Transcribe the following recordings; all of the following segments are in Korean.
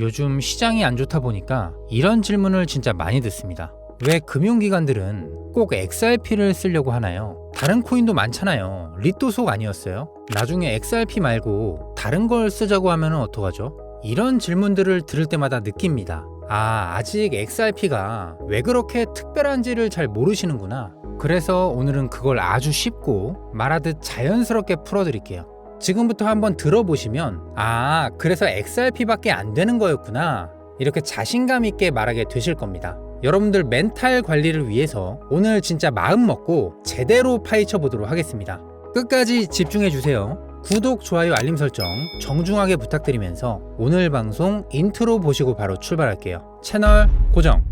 요즘 시장이 안 좋다 보니까 이런 질문을 진짜 많이 듣습니다. 왜 금융기관들은 꼭 XRP를 쓰려고 하나요? 다른 코인도 많잖아요. 리또 속 아니었어요? 나중에 XRP 말고 다른 걸 쓰자고 하면 어떡하죠? 이런 질문들을 들을 때마다 느낍니다. 아, 아직 XRP가 왜 그렇게 특별한지를 잘 모르시는구나. 그래서 오늘은 그걸 아주 쉽고 말하듯 자연스럽게 풀어드릴게요. 지금부터 한번 들어보시면, 아, 그래서 XRP밖에 안 되는 거였구나. 이렇게 자신감 있게 말하게 되실 겁니다. 여러분들 멘탈 관리를 위해서 오늘 진짜 마음 먹고 제대로 파헤쳐 보도록 하겠습니다. 끝까지 집중해 주세요. 구독, 좋아요, 알림 설정 정중하게 부탁드리면서 오늘 방송 인트로 보시고 바로 출발할게요. 채널 고정.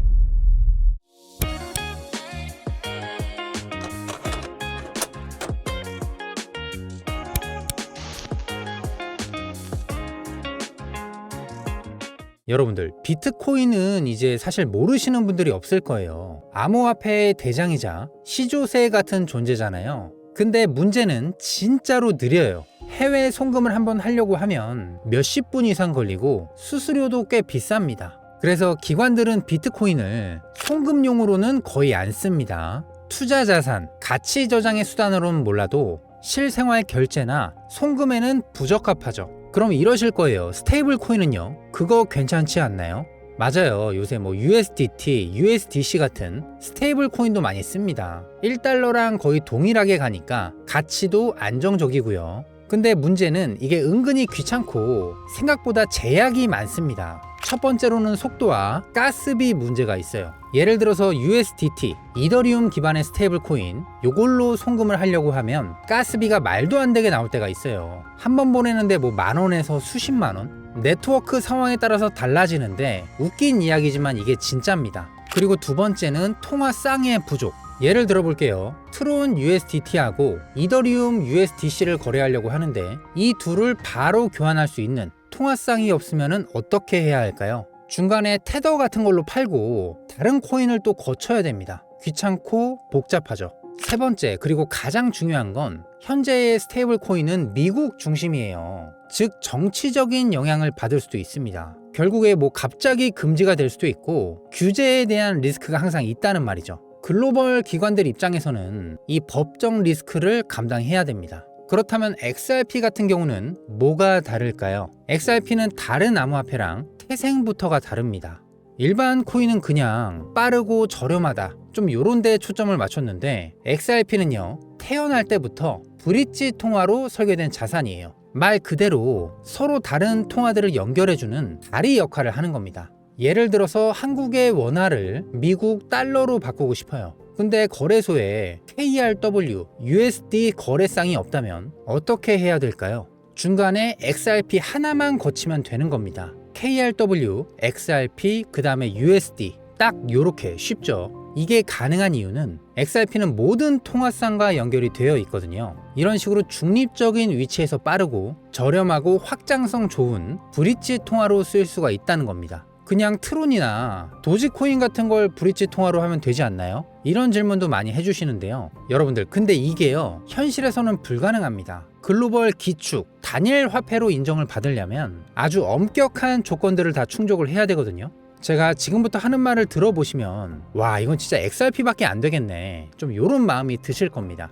여러분들 비트코인은 이제 사실 모르시는 분들이 없을 거예요. 암호화폐의 대장이자 시조새 같은 존재잖아요. 근데 문제는 진짜로 느려요. 해외 송금을 한번 하려고 하면 몇십 분 이상 걸리고 수수료도 꽤 비쌉니다. 그래서 기관들은 비트코인을 송금용으로는 거의 안 씁니다. 투자 자산, 가치 저장의 수단으로는 몰라도 실생활 결제나 송금에는 부적합하죠. 그럼 이러실 거예요. 스테이블 코인은요? 그거 괜찮지 않나요? 맞아요. 요새 뭐 USDT, USDC 같은 스테이블 코인도 많이 씁니다. 1달러랑 거의 동일하게 가니까 가치도 안정적이고요. 근데 문제는 이게 은근히 귀찮고 생각보다 제약이 많습니다. 첫 번째로는 속도와 가스비 문제가 있어요. 예를 들어서 USDT, 이더리움 기반의 스테이블 코인, 요걸로 송금을 하려고 하면 가스비가 말도 안 되게 나올 때가 있어요. 한 번 보내는데 뭐 만 원에서 수십만 원? 네트워크 상황에 따라서 달라지는데 웃긴 이야기지만 이게 진짜입니다. 그리고 두 번째는 통화 쌍의 부족. 예를 들어 볼게요. 트론 USDT하고 이더리움 USDC를 거래하려고 하는데 이 둘을 바로 교환할 수 있는 통화쌍이 없으면 어떻게 해야 할까요? 중간에 테더 같은 걸로 팔고 다른 코인을 또 거쳐야 됩니다. 귀찮고 복잡하죠. 세 번째, 그리고 가장 중요한 건 현재의 스테이블 코인은 미국 중심이에요. 즉, 정치적인 영향을 받을 수도 있습니다. 결국에 뭐 갑자기 금지가 될 수도 있고 규제에 대한 리스크가 항상 있다는 말이죠. 글로벌 기관들 입장에서는 이 법적 리스크를 감당해야 됩니다. 그렇다면 XRP 같은 경우는 뭐가 다를까요? XRP는 다른 암호화폐랑 태생부터가 다릅니다. 일반 코인은 그냥 빠르고 저렴하다. 좀 요런 데 초점을 맞췄는데 XRP는요. 태어날 때부터 브릿지 통화로 설계된 자산이에요. 말 그대로 서로 다른 통화들을 연결해주는 다리 역할을 하는 겁니다. 예를 들어서 한국의 원화를 미국 달러로 바꾸고 싶어요. 근데 거래소에 KRW, USD 거래상이 없다면 어떻게 해야 될까요? 중간에 XRP 하나만 거치면 되는 겁니다. KRW, XRP, 그 다음에 USD. 딱 요렇게 쉽죠. 이게 가능한 이유는 XRP는 모든 통화상과 연결이 되어 있거든요. 이런 식으로 중립적인 위치에서 빠르고 저렴하고 확장성 좋은 브릿지 통화로 쓰일 수가 있다는 겁니다. 그냥 트론이나 도지코인 같은 걸 브릿지 통화로 하면 되지 않나요? 이런 질문도 많이 해주시는데요. 여러분들, 근데 이게요, 현실에서는 불가능합니다. 글로벌 기축, 단일 화폐로 인정을 받으려면 아주 엄격한 조건들을 다 충족을 해야 되거든요. 제가 지금부터 하는 말을 들어보시면, 와, 이건 진짜 XRP밖에 안 되겠네. 좀 요런 마음이 드실 겁니다.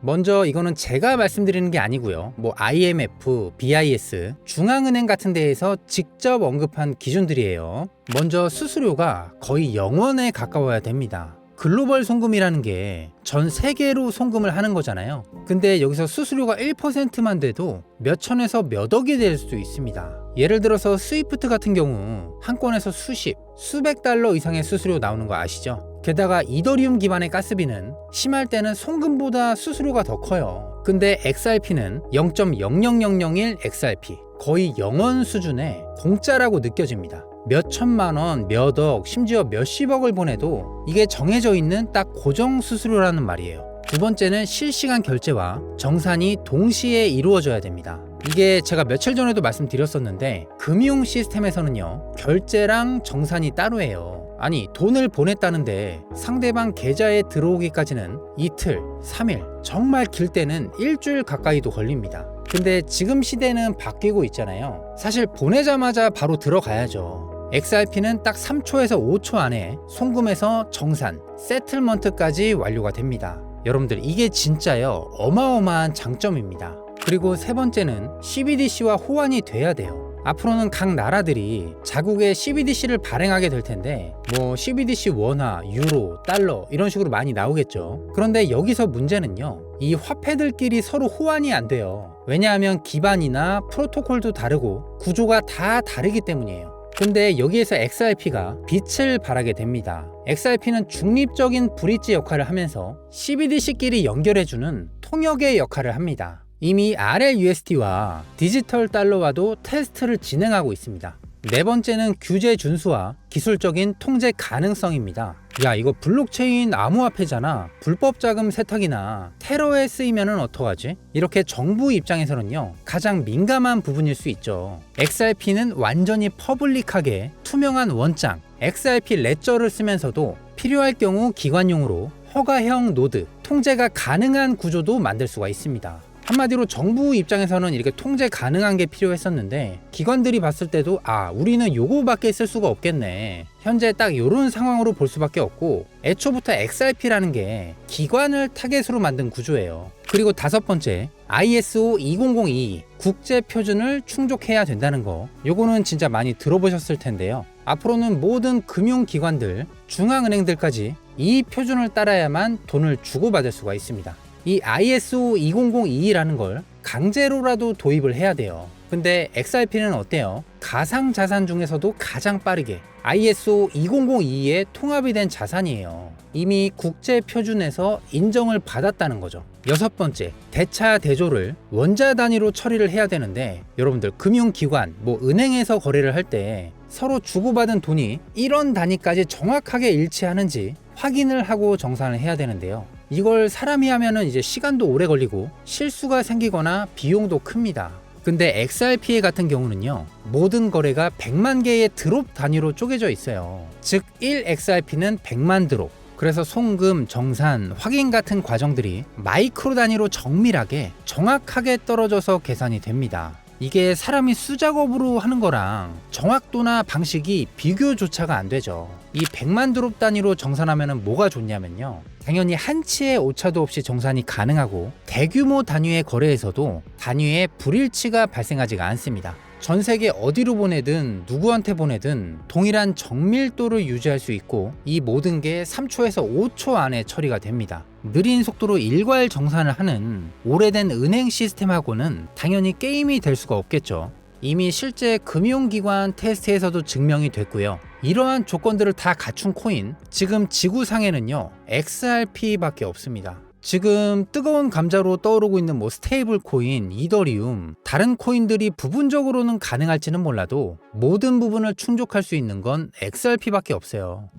먼저 이거는 제가 말씀드리는 게 아니고요. 뭐 IMF, BIS, 중앙은행 같은 데에서 직접 언급한 기준들이에요. 먼저 수수료가 거의 0원에 가까워야 됩니다. 글로벌 송금이라는 게 전 세계로 송금을 하는 거잖아요. 근데 여기서 수수료가 1%만 돼도 몇 천에서 몇 억이 될 수도 있습니다. 예를 들어서 스위프트 같은 경우 한 건에서 수십, 수백 달러 이상의 수수료 나오는 거 아시죠? 게다가 이더리움 기반의 가스비는 심할 때는 송금보다 수수료가 더 커요. 근데 XRP는 0.00001 XRP, 거의 0원 수준의 공짜라고 느껴집니다. 몇 천만 원, 몇 억, 심지어 몇십억을 보내도 이게 정해져 있는 딱 고정 수수료라는 말이에요. 두 번째는 실시간 결제와 정산이 동시에 이루어져야 됩니다. 이게 제가 며칠 전에도 말씀드렸었는데 금융 시스템에서는요 결제랑 정산이 따로예요. 아니 돈을 보냈다는데 상대방 계좌에 들어오기까지는 이틀, 3일, 정말 길 때는 일주일 가까이도 걸립니다. 근데 지금 시대는 바뀌고 있잖아요. 사실 보내자마자 바로 들어가야죠. XRP는 딱 3초에서 5초 안에 송금에서 정산, 세틀먼트까지 완료가 됩니다. 여러분들 이게 진짜요 어마어마한 장점입니다. 그리고 세 번째는 CBDC와 호환이 돼야 돼요. 앞으로는 각 나라들이 자국의 CBDC를 발행하게 될 텐데 뭐 CBDC 원화, 유로, 달러 이런 식으로 많이 나오겠죠. 그런데 여기서 문제는요. 이 화폐들끼리 서로 호환이 안 돼요. 왜냐하면 기반이나 프로토콜도 다르고 구조가 다 다르기 때문이에요. 근데 여기에서 XRP가 빛을 발하게 됩니다. XRP는 중립적인 브릿지 역할을 하면서 CBDC끼리 연결해주는 통역의 역할을 합니다. 이미 RLUSD와 디지털 달러와도 테스트를 진행하고 있습니다. 네 번째는 규제 준수와 기술적인 통제 가능성입니다. 야, 이거 블록체인 암호화폐잖아. 불법 자금 세탁이나 테러에 쓰이면은 어떡하지? 이렇게 정부 입장에서는요, 가장 민감한 부분일 수 있죠. XRP는 완전히 퍼블릭하게 투명한 원장, XRP 레저를 쓰면서도 필요할 경우 기관용으로 허가형 노드, 통제가 가능한 구조도 만들 수가 있습니다. 한마디로 정부 입장에서는 이렇게 통제 가능한 게 필요했었는데 기관들이 봤을 때도 아 우리는 요거밖에 쓸 수가 없겠네. 현재 딱 요런 상황으로 볼 수밖에 없고 애초부터 XRP라는 게 기관을 타겟으로 만든 구조예요. 그리고 다섯 번째 ISO 2002 국제 표준을 충족해야 된다는 거. 요거는 진짜 많이 들어보셨을 텐데요. 앞으로는 모든 금융기관들 중앙은행들까지 이 표준을 따라야만 돈을 주고받을 수가 있습니다 이 ISO 2002라는 걸 강제로라도 도입을 해야 돼요. 근데 XRP는 어때요? 가상 자산 중에서도 가장 빠르게 ISO 2002에 통합이 된 자산이에요. 이미 국제 표준에서 인정을 받았다는 거죠. 여섯 번째, 대차 대조를 원자 단위로 처리를 해야 되는데 여러분들 금융기관, 뭐 은행에서 거래를 할 때 서로 주고받은 돈이 1원 단위까지 정확하게 일치하는지 확인을 하고 정산을 해야 되는데요. 이걸 사람이 하면은 이제 시간도 오래 걸리고 실수가 생기거나 비용도 큽니다. 근데 XRPA 같은 경우는요, 모든 거래가 100만 개의 드롭 단위로 쪼개져 있어요. 즉, 1XRP는 100만 드롭. 그래서 송금, 정산, 확인 같은 과정들이 마이크로 단위로 정밀하게 정확하게 떨어져서 계산이 됩니다. 이게 사람이 수작업으로 하는 거랑 정확도나 방식이 비교조차가 안 되죠. 이 100만 드롭 단위로 정산하면 뭐가 좋냐면요. 당연히 한치의 오차도 없이 정산이 가능하고 대규모 단위의 거래에서도 단위의 불일치가 발생하지가 않습니다. 전 세계 어디로 보내든 누구한테 보내든 동일한 정밀도를 유지할 수 있고 이 모든 게 3초에서 5초 안에 처리가 됩니다. 느린 속도로 일괄 정산을 하는 오래된 은행 시스템하고는 당연히 게임이 될 수가 없겠죠. 이미 실제 금융기관 테스트에서도 증명이 됐고요. 이러한 조건들을 다 갖춘 코인, 지금 지구상에는요, XRP밖에 없습니다. 지금 뜨거운 감자로 떠오르고 있는 뭐 스테이블 코인, 이더리움, 다른 코인들이 부분적으로는 가능할지는 몰라도 모든 부분을 충족할 수 있는 건 XRP밖에 없어요.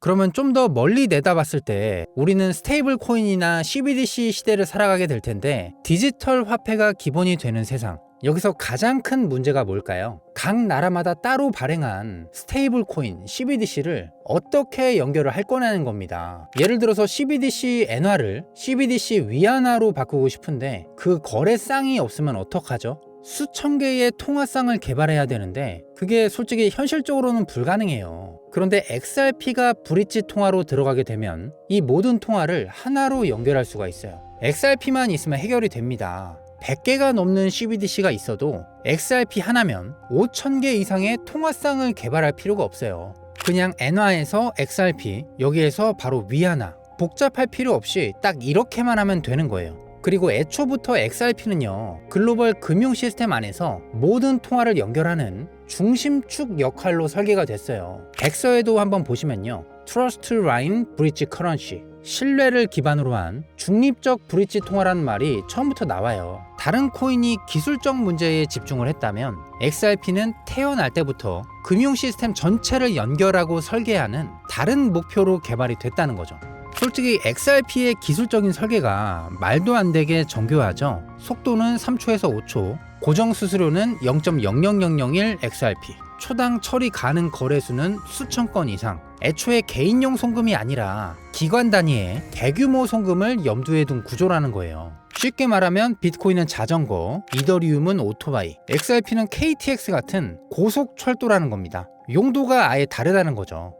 그러면 좀 더 멀리 내다봤을 때 우리는 스테이블 코인이나 CBDC 시대를 살아가게 될 텐데 디지털 화폐가 기본이 되는 세상. 여기서 가장 큰 문제가 뭘까요? 각 나라마다 따로 발행한 스테이블 코인 CBDC를 어떻게 연결을 할 거냐는 겁니다. 예를 들어서 CBDC 엔화를 CBDC 위안화로 바꾸고 싶은데 그 거래쌍이 없으면 어떡하죠? 수천 개의 통화쌍을 개발해야 되는데 그게 솔직히 현실적으로는 불가능해요. 그런데 XRP가 브릿지 통화로 들어가게 되면 이 모든 통화를 하나로 연결할 수가 있어요. XRP만 있으면 해결이 됩니다. 100개가 넘는 CBDC가 있어도 XRP 하나면 5,000개 이상의 통화쌍을 개발할 필요가 없어요. 그냥 엔화에서 XRP, 여기에서 바로 위안화. 복잡할 필요 없이 딱 이렇게만 하면 되는 거예요. 그리고 애초부터 XRP는요, 글로벌 금융 시스템 안에서 모든 통화를 연결하는 중심축 역할로 설계가 됐어요. 백서에도 한번 보시면요. Trust Line Bridge Currency. 신뢰를 기반으로 한 중립적 브릿지 통화라는 말이 처음부터 나와요. 다른 코인이 기술적 문제에 집중을 했다면 XRP는 태어날 때부터 금융 시스템 전체를 연결하고 설계하는 다른 목표로 개발이 됐다는 거죠. 솔직히 XRP의 기술적인 설계가 말도 안 되게 정교하죠. 속도는 3초에서 5초, 고정 수수료는 0.00001 XRP, 초당 처리 가능 거래수는 수천 건 이상. 애초에 개인용 송금이 아니라 기관 단위의 대규모 송금을 염두에 둔 구조라는 거예요. 쉽게 말하면 비트코인은 자전거, 이더리움은 오토바이, XRP는 KTX 같은 고속 철도라는 겁니다. 용도가 아예 다르다는 거죠.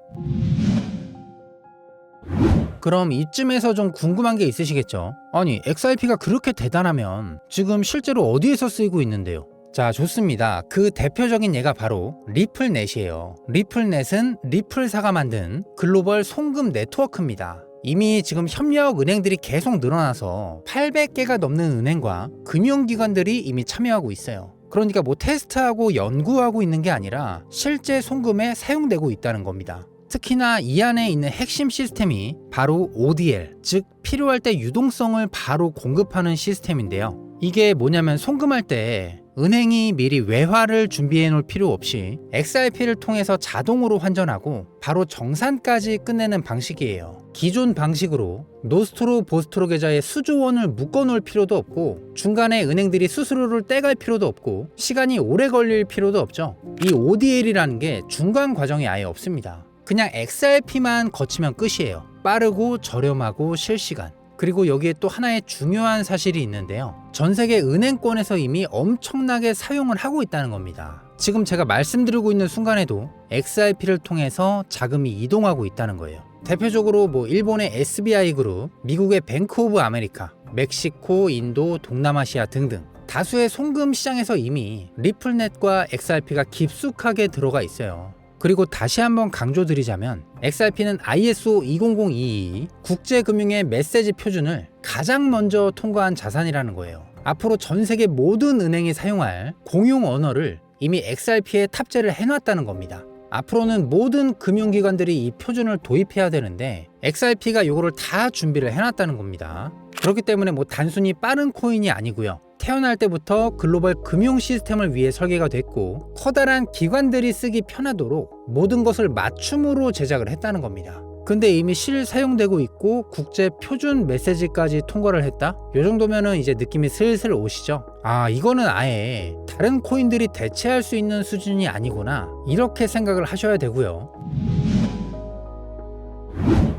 그럼 이쯤에서 좀 궁금한 게 있으시겠죠? 아니, XRP가 그렇게 대단하면 지금 실제로 어디에서 쓰이고 있는데요? 자, 좋습니다. 그 대표적인 예가 바로 리플넷이에요. 리플넷은 리플사가 만든 글로벌 송금 네트워크입니다. 이미 지금 협력 은행들이 계속 늘어나서 800개가 넘는 은행과 금융기관들이 이미 참여하고 있어요. 그러니까 뭐 테스트하고 연구하고 있는 게 아니라 실제 송금에 사용되고 있다는 겁니다. 특히나 이 안에 있는 핵심 시스템이 바로 ODL, 즉 필요할 때 유동성을 바로 공급하는 시스템인데요. 이게 뭐냐면 송금할 때 은행이 미리 외화를 준비해 놓을 필요 없이 XRP를 통해서 자동으로 환전하고 바로 정산까지 끝내는 방식이에요. 기존 방식으로 노스트로 보스트로 계좌에 수조 원을 묶어 놓을 필요도 없고 중간에 은행들이 수수료를 떼갈 필요도 없고 시간이 오래 걸릴 필요도 없죠. 이 ODL이라는 게 중간 과정이 아예 없습니다. 그냥 XRP만 거치면 끝이에요. 빠르고 저렴하고 실시간. 그리고 여기에 또 하나의 중요한 사실이 있는데요. 전 세계 은행권에서 이미 엄청나게 사용을 하고 있다는 겁니다. 지금 제가 말씀드리고 있는 순간에도 XRP를 통해서 자금이 이동하고 있다는 거예요. 대표적으로 뭐 일본의 SBI 그룹, 미국의 뱅크 오브 아메리카, 멕시코, 인도, 동남아시아 등등 다수의 송금 시장에서 이미 리플넷과 XRP가 깊숙하게 들어가 있어요. 그리고 다시 한번 강조드리자면 XRP는 ISO 20022 국제금융의 메시지 표준을 가장 먼저 통과한 자산이라는 거예요. 앞으로 전 세계 모든 은행이 사용할 공용 언어를 이미 XRP에 탑재를 해놨다는 겁니다. 앞으로는 모든 금융기관들이 이 표준을 도입해야 되는데 XRP가 이거를 다 준비를 해놨다는 겁니다. 그렇기 때문에 뭐 단순히 빠른 코인이 아니고요. 태어날 때부터 글로벌 금융 시스템을 위해 설계가 됐고 커다란 기관들이 쓰기 편하도록 모든 것을 맞춤으로 제작을 했다는 겁니다. 근데 이미 실 사용되고 있고 국제 표준 메시지까지 통과를 했다? 요 정도면은 이제 느낌이 슬슬 오시죠? 아, 이거는 아예 다른 코인들이 대체할 수 있는 수준이 아니구나. 이렇게 생각을 하셔야 되고요.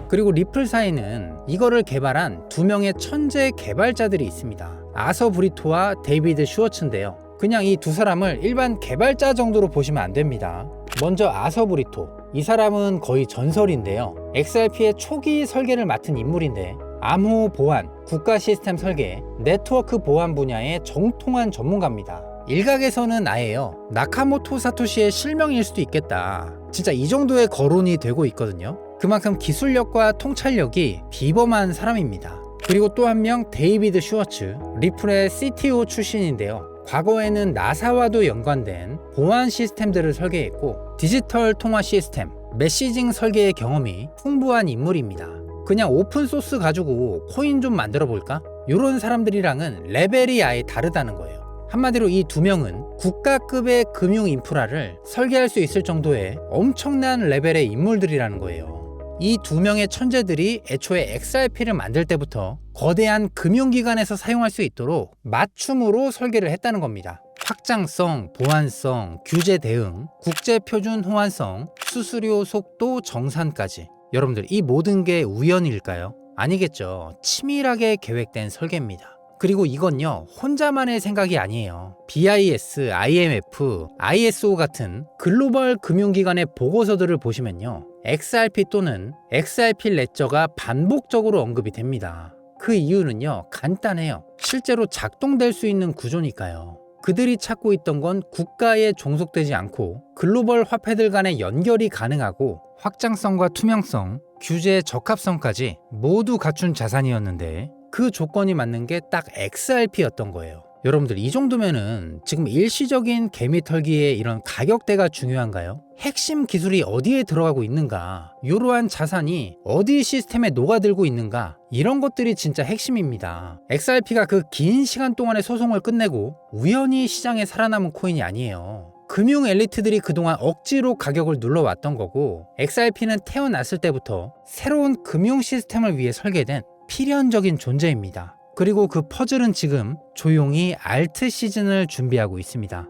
그리고 리플사에는 이거를 개발한 두 명의 천재 개발자들이 있습니다. 아서 브리토와 데이비드 슈워츠인데요. 그냥 이 두 사람을 일반 개발자 정도로 보시면 안 됩니다. 먼저 아서 브리토. 이 사람은 거의 전설인데요. XRP의 초기 설계를 맡은 인물인데 암호 보안, 국가 시스템 설계, 네트워크 보안 분야의 정통한 전문가입니다. 일각에서는 아예요. 나카모토 사토시의 실명일 수도 있겠다. 진짜 이 정도의 거론이 되고 있거든요. 그만큼 기술력과 통찰력이 비범한 사람입니다. 그리고 또 한 명 데이비드 슈워츠, 리플의 CTO 출신인데요. 과거에는 나사와도 연관된 보안 시스템들을 설계했고 디지털 통화 시스템, 메시징 설계의 경험이 풍부한 인물입니다. 그냥 오픈 소스 가지고 코인 좀 만들어 볼까? 이런 사람들이랑은 레벨이 아예 다르다는 거예요. 한마디로 이 두 명은 국가급의 금융 인프라를 설계할 수 있을 정도의 엄청난 레벨의 인물들이라는 거예요. 이 두 명의 천재들이 애초에 XRP를 만들 때부터 거대한 금융기관에서 사용할 수 있도록 맞춤으로 설계를 했다는 겁니다. 확장성, 보안성, 규제 대응, 국제 표준 호환성, 수수료 속도 정산까지. 여러분들 이 모든 게 우연일까요? 아니겠죠. 치밀하게 계획된 설계입니다. 그리고 이건요, 혼자만의 생각이 아니에요. BIS, IMF, ISO 같은 글로벌 금융기관의 보고서들을 보시면요. XRP 또는 XRP 레저가 반복적으로 언급이 됩니다. 그 이유는요, 간단해요. 실제로 작동될 수 있는 구조니까요. 그들이 찾고 있던 건 국가에 종속되지 않고 글로벌 화폐들 간의 연결이 가능하고 확장성과 투명성, 규제 적합성까지 모두 갖춘 자산이었는데 그 조건이 맞는 게 딱 XRP였던 거예요. 여러분들 이 정도면은 지금 일시적인 개미 털기의 이런 가격대가 중요한가요? 핵심 기술이 어디에 들어가고 있는가? 이러한 자산이 어디 시스템에 녹아들고 있는가? 이런 것들이 진짜 핵심입니다. XRP가 그 긴 시간 동안의 소송을 끝내고 우연히 시장에 살아남은 코인이 아니에요. 금융 엘리트들이 그동안 억지로 가격을 눌러왔던 거고 XRP는 태어났을 때부터 새로운 금융 시스템을 위해 설계된 필연적인 존재입니다. 그리고 그 퍼즐은 지금 조용히 알트 시즌을 준비하고 있습니다.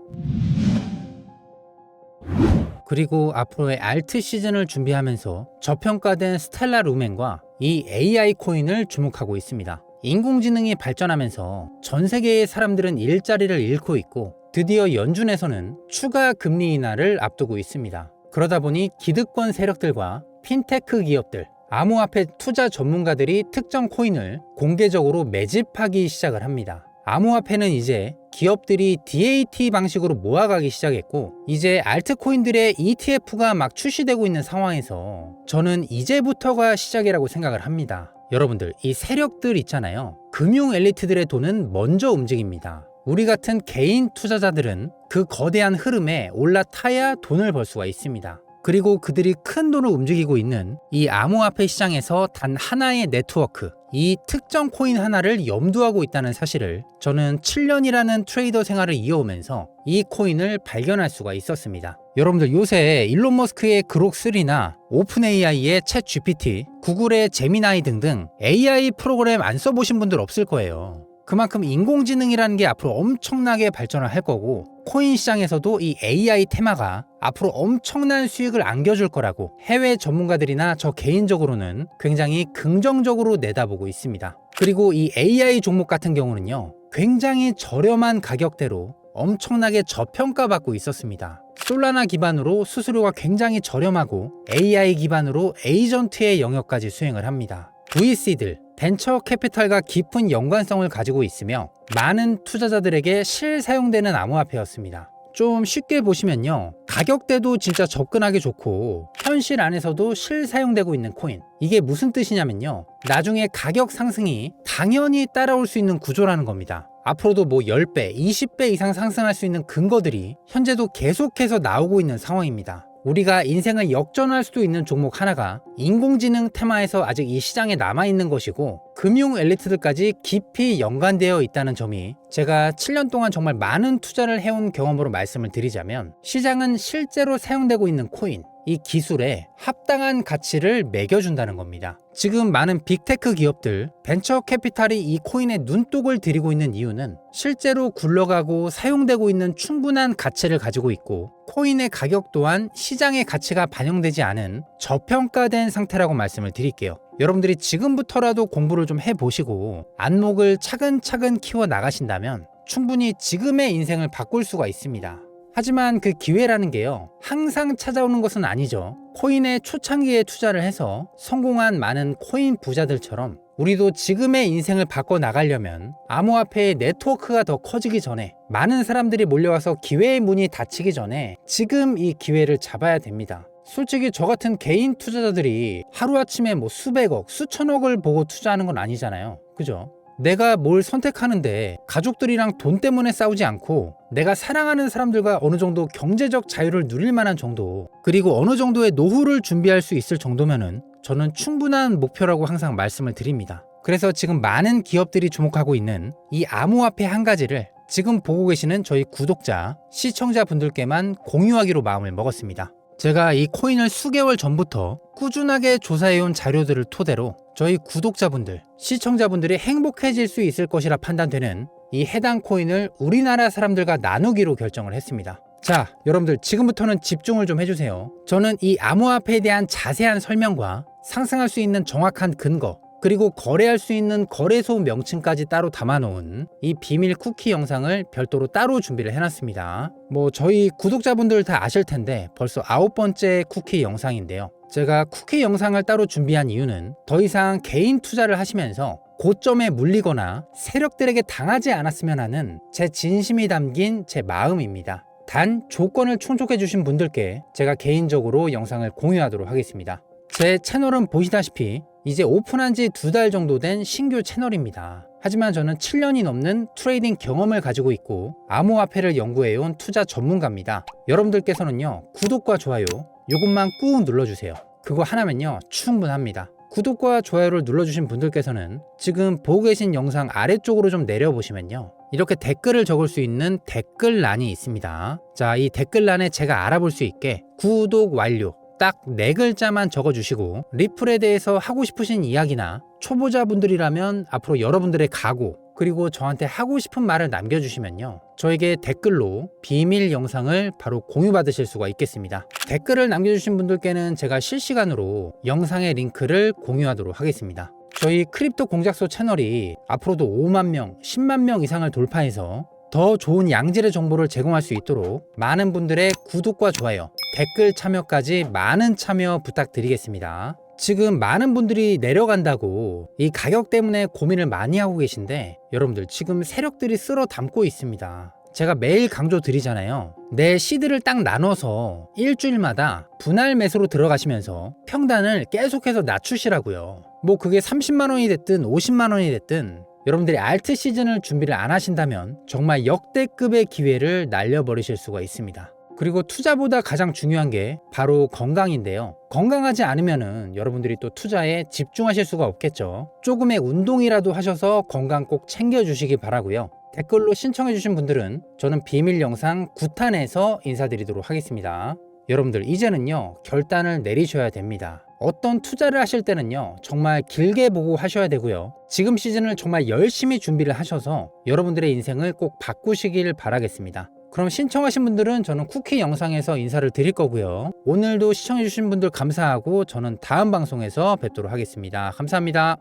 그리고 앞으로의 알트 시즌을 준비하면서 저평가된 스텔라 루멘과 이 AI 코인을 주목하고 있습니다. 인공지능이 발전하면서 전 세계의 사람들은 일자리를 잃고 있고 드디어 연준에서는 추가 금리 인하를 앞두고 있습니다. 그러다 보니 기득권 세력들과 핀테크 기업들, 암호화폐 투자 전문가들이 특정 코인을 공개적으로 매집하기 시작을 합니다. 암호화폐는 이제 기업들이 DAT 방식으로 모아가기 시작했고 이제 알트코인들의 ETF가 막 출시되고 있는 상황에서 저는 이제부터가 시작이라고 생각을 합니다. 여러분들 이 세력들 있잖아요. 금융 엘리트들의 돈은 먼저 움직입니다. 우리 같은 개인 투자자들은 그 거대한 흐름에 올라타야 돈을 벌 수가 있습니다. 그리고 그들이 큰 돈을 움직이고 있는 이 암호화폐 시장에서 단 하나의 네트워크, 이 특정 코인 하나를 염두하고 있다는 사실을 저는 7년이라는 트레이더 생활을 이어오면서 이 코인을 발견할 수가 있었습니다. 여러분들 요새 일론 머스크의 그록3나 오픈 AI의 챗 GPT, 구글의 제미나이 등등 AI 프로그램 안 써보신 분들 없을 거예요. 그만큼 인공지능이라는 게 앞으로 엄청나게 발전을 할 거고 코인 시장에서도 이 AI 테마가 앞으로 엄청난 수익을 안겨줄 거라고 해외 전문가들이나 저 개인적으로는 굉장히 긍정적으로 내다보고 있습니다. 그리고 이 AI 종목 같은 경우는요, 굉장히 저렴한 가격대로 엄청나게 저평가받고 있었습니다. 솔라나 기반으로 수수료가 굉장히 저렴하고 AI 기반으로 에이전트의 영역까지 수행을 합니다. VC들, 벤처 캐피탈과 깊은 연관성을 가지고 있으며 많은 투자자들에게 실사용되는 암호화폐였습니다. 좀 쉽게 보시면요. 가격대도 진짜 접근하기 좋고 현실 안에서도 실사용되고 있는 코인. 이게 무슨 뜻이냐면요. 나중에 가격 상승이 당연히 따라올 수 있는 구조라는 겁니다. 앞으로도 뭐 10배, 20배 이상 상승할 수 있는 근거들이 현재도 계속해서 나오고 있는 상황입니다. 우리가 인생을 역전할 수도 있는 종목 하나가 인공지능 테마에서 아직 이 시장에 남아있는 것이고 금융 엘리트들까지 깊이 연관되어 있다는 점이 제가 7년 동안 정말 많은 투자를 해온 경험으로 말씀을 드리자면 시장은 실제로 사용되고 있는 코인, 이 기술에 합당한 가치를 매겨준다는 겁니다. 지금 많은 빅테크 기업들, 벤처 캐피탈이 이 코인에 눈독을 들이고 있는 이유는 실제로 굴러가고 사용되고 있는 충분한 가치를 가지고 있고 코인의 가격 또한 시장의 가치가 반영되지 않은 저평가된 상태라고 말씀을 드릴게요. 여러분들이 지금부터라도 공부를 좀 해보시고 안목을 차근차근 키워 나가신다면 충분히 지금의 인생을 바꿀 수가 있습니다. 하지만 그 기회라는 게요, 항상 찾아오는 것은 아니죠. 코인의 초창기에 투자를 해서 성공한 많은 코인 부자들처럼 우리도 지금의 인생을 바꿔 나가려면 암호화폐의 네트워크가 더 커지기 전에 많은 사람들이 몰려와서 기회의 문이 닫히기 전에 지금 이 기회를 잡아야 됩니다. 솔직히 저 같은 개인 투자자들이 하루아침에 뭐 수백억, 수천억을 보고 투자하는 건 아니잖아요. 그죠? 내가 뭘 선택하는데 가족들이랑 돈 때문에 싸우지 않고 내가 사랑하는 사람들과 어느 정도 경제적 자유를 누릴 만한 정도 그리고 어느 정도의 노후를 준비할 수 있을 정도면은 저는 충분한 목표라고 항상 말씀을 드립니다. 그래서 지금 많은 기업들이 주목하고 있는 이 암호화폐 한 가지를 지금 보고 계시는 저희 구독자, 시청자분들께만 공유하기로 마음을 먹었습니다. 제가 이 코인을 수개월 전부터 꾸준하게 조사해온 자료들을 토대로 저희 구독자분들, 시청자분들이 행복해질 수 있을 것이라 판단되는 이 해당 코인을 우리나라 사람들과 나누기로 결정을 했습니다. 자, 여러분들 지금부터는 집중을 좀 해주세요. 저는 이 암호화폐에 대한 자세한 설명과 상승할 수 있는 정확한 근거, 그리고 거래할 수 있는 거래소 명칭까지 따로 담아놓은 이 비밀 쿠키 영상을 별도로 따로 준비를 해놨습니다. 뭐 저희 구독자분들 다 아실 텐데 벌써 아홉 번째 쿠키 영상인데요. 제가 쿠키 영상을 따로 준비한 이유는 더 이상 개인 투자를 하시면서 고점에 물리거나 세력들에게 당하지 않았으면 하는 제 진심이 담긴 제 마음입니다. 단 조건을 충족해 주신 분들께 제가 개인적으로 영상을 공유하도록 하겠습니다. 제 채널은 보시다시피 이제 오픈한 지 두 달 정도 된 신규 채널입니다. 하지만 저는 7년이 넘는 트레이딩 경험을 가지고 있고 암호화폐를 연구해온 투자 전문가입니다. 여러분들께서는요 구독과 좋아요 요것만 꾹 눌러주세요. 그거 하나면요 충분합니다. 구독과 좋아요를 눌러주신 분들께서는 지금 보고 계신 영상 아래쪽으로 좀 내려보시면요. 이렇게 댓글을 적을 수 있는 댓글란이 있습니다. 자, 이 댓글란에 제가 알아볼 수 있게 구독 완료 딱 네 글자만 적어주시고 리플에 대해서 하고 싶으신 이야기나 초보자분들이라면 앞으로 여러분들의 각오 그리고 저한테 하고 싶은 말을 남겨주시면요. 저에게 댓글로 비밀 영상을 바로 공유받으실 수가 있겠습니다. 댓글을 남겨주신 분들께는 제가 실시간으로 영상의 링크를 공유하도록 하겠습니다. 저희 크립토 공작소 채널이 앞으로도 5만 명, 10만 명 이상을 돌파해서 더 좋은 양질의 정보를 제공할 수 있도록 많은 분들의 구독과 좋아요, 댓글 참여까지 많은 참여 부탁드리겠습니다. 지금 많은 분들이 내려간다고 이 가격 때문에 고민을 많이 하고 계신데 여러분들 지금 세력들이 쓸어 담고 있습니다. 제가 매일 강조 드리잖아요. 내 시드를 딱 나눠서 일주일마다 분할 매수로 들어가시면서 평단을 계속해서 낮추시라고요. 뭐 그게 30만 원이 됐든 50만 원이 됐든 여러분들이 알트 시즌을 준비를 안 하신다면 정말 역대급의 기회를 날려버리실 수가 있습니다. 그리고 투자보다 가장 중요한 게 바로 건강인데요. 건강하지 않으면은 여러분들이 또 투자에 집중하실 수가 없겠죠. 조금의 운동이라도 하셔서 건강 꼭 챙겨주시기 바라고요. 댓글로 신청해주신 분들은 저는 비밀 영상 9탄에서 인사드리도록 하겠습니다. 여러분들 이제는요 결단을 내리셔야 됩니다. 어떤 투자를 하실 때는요 정말 길게 보고 하셔야 되고요. 지금 시즌을 정말 열심히 준비를 하셔서 여러분들의 인생을 꼭 바꾸시길 바라겠습니다. 그럼 신청하신 분들은 저는 쿠키 영상에서 인사를 드릴 거고요. 오늘도 시청해주신 분들 감사하고 저는 다음 방송에서 뵙도록 하겠습니다. 감사합니다.